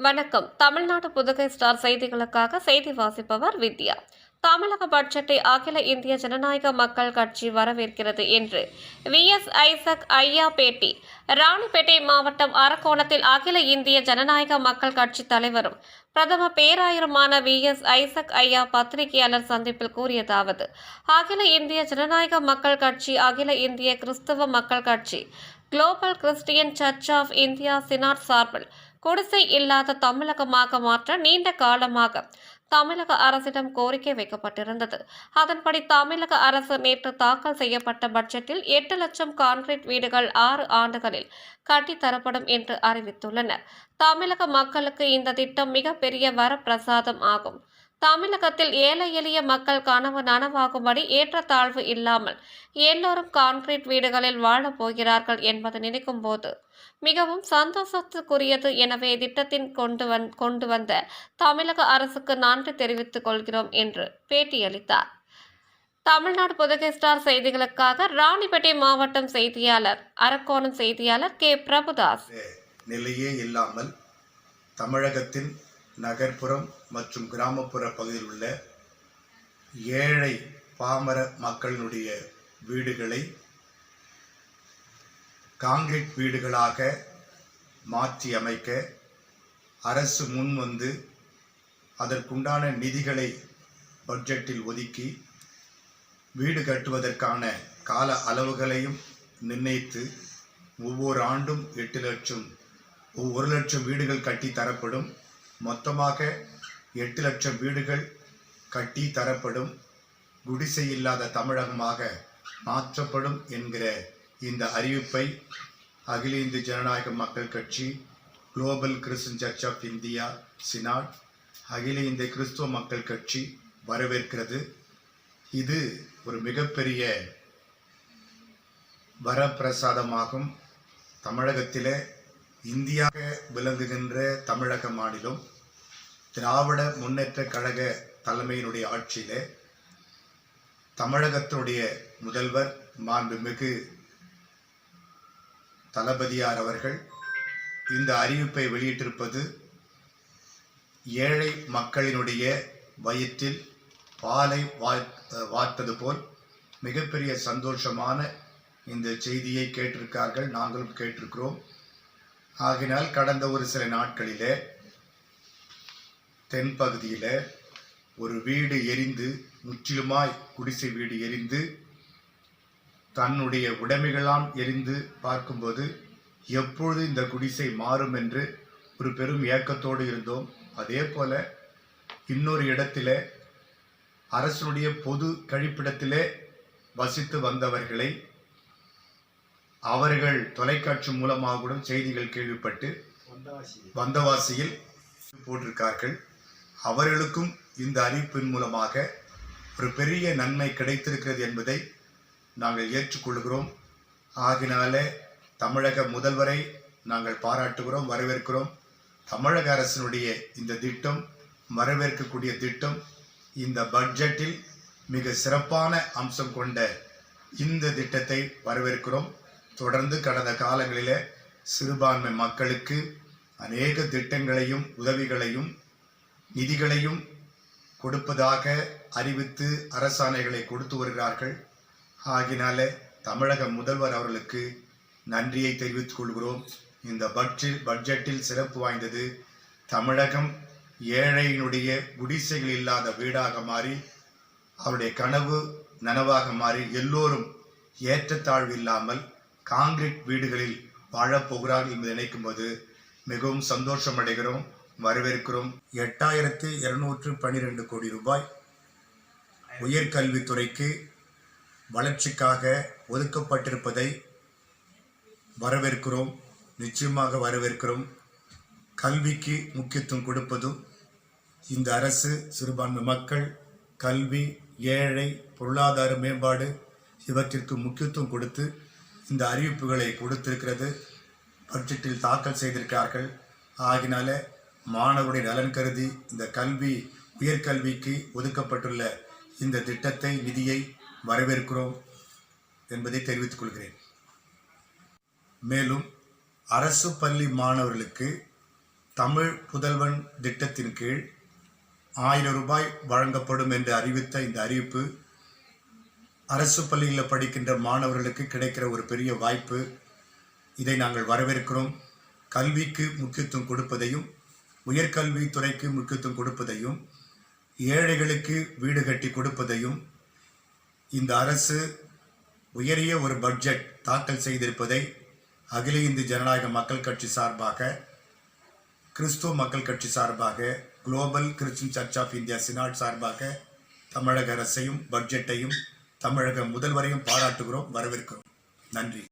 வணக்கம். தமிழ்நாடு புதுகை ஸ்டார் செய்திகளுக்காக செய்தி வாசிப்பவர் வித்யா. தமிழக பட்ஜெட்டை அகில இந்திய ஜனநாயக மக்கள் கட்சி வரவேற்கிறது என்று வி. எஸ். ஐசக் ஐயா பேட்டி. ராணிப்பேட்டை மாவட்டம் அரக்கோணத்தில் அகில இந்திய ஜனநாயக மக்கள் கட்சி தலைவரும் பிரதம பேராயருமான வி. எஸ். ஐசக் ஐயா பத்திரிகையாளர் சந்திப்பில் கூறியதாவது அகில இந்திய ஜனநாயக மக்கள் கட்சி அகில இந்திய கிறிஸ்தவ மக்கள் கட்சி global Christian church of India synod சார்பில் குடிசை இல்லாத தமிழகமாக மாற்ற நீண்ட காலமாக தமிழக அரசிடம் கோரிக்கை வைக்கப்பட்டிருந்தது. அதன்படி தமிழக அரசு நேற்று தாக்கல் செய்யப்பட்ட பட்ஜெட்டில் எட்டு லட்சம் கான்கிரீட் வீடுகள் ஆறு ஆண்டுகளில் கட்டித்தரப்படும் என்று அறிவித்துள்ளனர். தமிழக மக்களுக்கு இந்த திட்டம் மிகப்பெரிய வரப்பிரசாதம் ஆகும். தமிழகத்தில் ஏழை எளிய மக்கள் கனவு நனவாகும்படி ஏற்றத்தாழ்வு இல்லாமல் எல்லோரும் கான்கிரீட் வீடுகளில் வாழப் போகிறார்கள் என்பதை நினைக்கும் போது மிகவும் சந்தோஷத்துக்குரியது எனவே திட்டத்தின் கொண்டு வந் கொண்டு வந்த தமிழக அரசுக்கு நன்றி தெரிவித்துக் கொள்கிறோம் என்று பேட்டியளித்தார். தமிழ்நாடு புதுகை ஸ்டார் செய்திகளுக்காக ராணிப்பேட்டை மாவட்டம் செய்தியாளர் அரக்கோணம் செய்தியாளர் கே. பிரபுதாஸ். நிலையே இல்லாமல் தமிழகத்தின் நகர்ப்புறம் மற்றும் கிராமப்புற பகுதியில் உள்ள ஏழை பாமர மக்களினுடைய வீடுகளை காங்கிரீட் வீடுகளாக மாற்றி அமைக்க அரசு முன் வந்து அதற்குண்டான நிதிகளை பட்ஜெட்டில் ஒதுக்கி வீடு கட்டுவதற்கான கால அளவுகளையும் நிர்ணயித்து ஒவ்வொரு ஆண்டும் எட்டு லட்சம் ஒரு லட்சம் வீடுகள் கட்டி தரப்படும் மொத்தமாக எட்டு லட்சம் வீடுகள் கட்டி தரப்படும். குடிசை இல்லாத தமிழகமாக மாற்றப்படும் என்கிற இந்த அறிவிப்பை அகில இந்திய ஜனநாயக மக்கள் கட்சி global Christian church of India synod அகில இந்திய கிறிஸ்துவ மக்கள் கட்சி வரவேற்கிறது. இது ஒரு மிகப்பெரிய வரப்பிரசாதமாகும். தமிழகத்திலே இந்தியாக விளங்குகின்ற தமிழக மாநிலம் திராவிட முன்னேற்ற கழக தலைமையினுடைய ஆட்சியிலே தமிழகத்தினுடைய முதல்வர் மாண்புமிகு தளபதியார் அவர்கள் இந்த அறிவிப்பை வெளியிட்டிருப்பது ஏழை மக்களினுடைய வயிற்றில் பாலை வார்த்தது போல் மிகப்பெரிய சந்தோஷமான இந்த செய்தியை கேட்டிருக்கார்கள். நாங்களும் கேட்டிருக்கிறோம். ஆகினால் கடந்த ஒரு சில நாட்களிலே தென்பகுதியில் ஒரு வீடு எரிந்து முற்றிலுமாய் குடிசை வீடு எரிந்து தன்னுடைய உடைமைகளாம் எரிந்து பார்க்கும்போது எப்பொழுது இந்த குடிசை மாறும் என்று ஒரு பெரும் ஏக்கத்தோடு இருந்தோம். அதே போல இன்னொரு இடத்திலே அரசனுடைய பொது கழிப்பிடத்திலே வசித்து வந்தவர்களை அவர்கள் தொலைக்காட்சி மூலமாக கூட செய்திகள் கேள்விப்பட்டு வந்தவாசியில் போட்டிருக்கார்கள். அவர்களுக்கும் இந்த அறிவிப்பின் மூலமாக ஒரு பெரிய நன்மை கிடைத்திருக்கிறது என்பதை நாங்கள் ஏற்றுக்கொள்கிறோம். ஆகினாலே தமிழக முதல்வரை நாங்கள் பாராட்டுகிறோம் வரவேற்கிறோம். தமிழக அரசினுடைய இந்த திட்டம் வரவேற்கக்கூடிய திட்டம் இந்த பட்ஜெட்டில் மிக சிறப்பான அம்சம் கொண்ட இந்த திட்டத்தை வரவேற்கிறோம். தொடர்ந்து கடந்த காலங்களில் சிறுபான்மை மக்களுக்கு அநேக திட்டங்களையும் உதவிகளையும் நிதிகளையும் கொடுப்பதாக அறிவித்து அரசாணைகளை கொடுத்து வருகிறார்கள். ஆகினால தமிழக முதல்வர் அவர்களுக்கு நன்றியை தெரிவித்துக் கொள்கிறோம். இந்த பட்ஜெட் பட்ஜெட்டில் சிறப்பு வாய்ந்தது தமிழகம் ஏழையினுடைய குடிசைகள் இல்லாத வீடாக மாறி அவருடைய கனவு நனவாக மாறி எல்லோரும் ஏற்றத்தாழ்வு இல்லாமல் காங்கிரீட் வீடுகளில் வாழப்போகிறார் என்பதை நினைக்கும் போது மிகவும் சந்தோஷம் அடைகிறோம் வரவேற்கிறோம். எட்டாயிரத்து இருநூற்று பன்னிரெண்டு கோடி ரூபாய் உயர்கல்வித்துறைக்கு வளர்ச்சிக்காக ஒதுக்கப்பட்டிருப்பதை வரவேற்கிறோம் நிச்சயமாக வரவேற்கிறோம். கல்விக்கு முக்கியத்துவம் கொடுப்பதும் இந்த அரசு சிறுபான்மை மக்கள் கல்வி ஏழை பொருளாதார மேம்பாடு இவற்றிற்கு முக்கியத்துவம் கொடுத்து இந்த அறிவிப்புகளை கொடுத்திருக்கிறது. பட்ஜெட்டில் தாக்கல் செய்திருக்கிறார்கள். ஆகினால மாணவருடைய நலன் கருதி இந்த கல்வி உயர்கல்விக்கு ஒதுக்கப்பட்டுள்ள இந்த திட்டத்தை நிதியை வரவேற்கிறோம் என்பதை தெரிவித்துக் கொள்கிறேன். மேலும் அரசு பள்ளி மாணவர்களுக்கு தமிழ் புதல்வன் திட்டத்தின் கீழ் ஆயிரம் ரூபாய் வழங்கப்படும் என்று அறிவித்த இந்த அறிவிப்பு அரசு பள்ளியில் படிக்கின்ற மாணவர்களுக்கு கிடைக்கிற ஒரு பெரிய வாய்ப்பு. இதை நாங்கள் வரவேற்கிறோம். கல்விக்கு முக்கியத்துவம் கொடுப்பதையும் உயர்கல்வித்துறைக்கு முக்கியத்துவம் கொடுப்பதையும் ஏழைகளுக்கு வீடு கட்டி கொடுப்பதையும் இந்த அரசு உயரிய ஒரு பட்ஜெட் தாக்கல் செய்திருப்பதை அகில இந்திய ஜனநாயக மக்கள் கட்சி சார்பாக கிறிஸ்துவ மக்கள் கட்சி சார்பாக global Christian church of India synod சார்பாக தமிழக அரசையும் பட்ஜெட்டையும் தமிழக முதல்வரையும் பாராட்டுகிறோம் வரவேற்கிறோம். நன்றி.